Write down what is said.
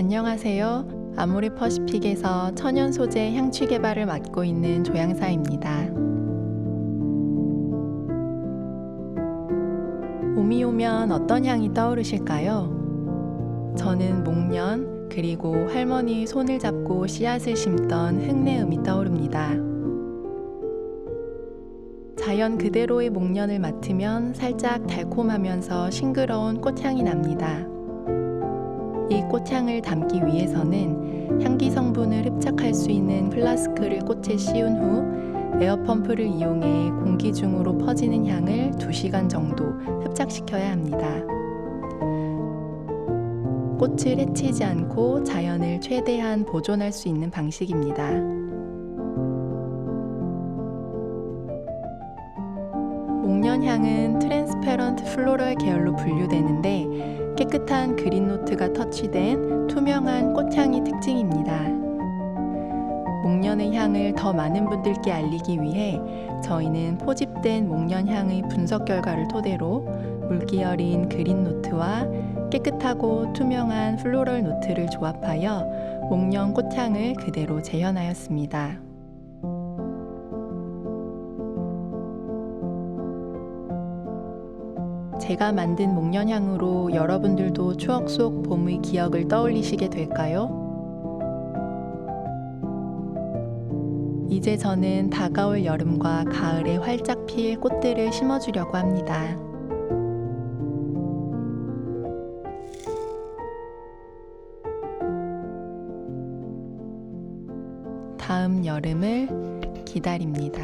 안녕하세요. 아모리 퍼시픽에서 천연 소재 향취 개발을 맡고 있는 조향사입니다. 봄이 오면 어떤 향이 떠오르실까요? 저는 목련 그리고 할머니 손을 잡고 씨앗을 심던 흙내음이 떠오릅니다. 자연 그대로의 목련을 맡으면 살짝 달콤하면서 싱그러운 꽃향이 납니다. 이 꽃향을 담기 위해서는 향기 성분을 흡착할 수 있는 플라스크를 꽃에 씌운 후 에어펌프를 이용해 공기 중으로 퍼지는 향을 2시간 정도 흡착시켜야 합니다. 꽃을 해치지 않고 자연을 최대한 보존할 수 있는 방식입니다. 목련향은 트랜스페런트 플로럴 계열로 분류되는데 깨끗한 그린 노 트가 터치된 투명한 꽃향이 특징입니다. 목련의 향을 더 많은 분들께 알리기 위해 저희는 포집된 목련 향의 분석 결과를 토대로 물기 어린 그린 노트와 깨끗하고 투명한 플로럴 노트를 조합하여 목련 꽃향을 그대로 재현하였습니다. 제가 만든 목련향으로 여러분들도 추억 속 봄의 기억을 떠올리시게 될까요? 이제 저는 다가올 여름과 가을에 활짝 필 꽃들을 심어주려고 합니다. 다음 여름을 기다립니다.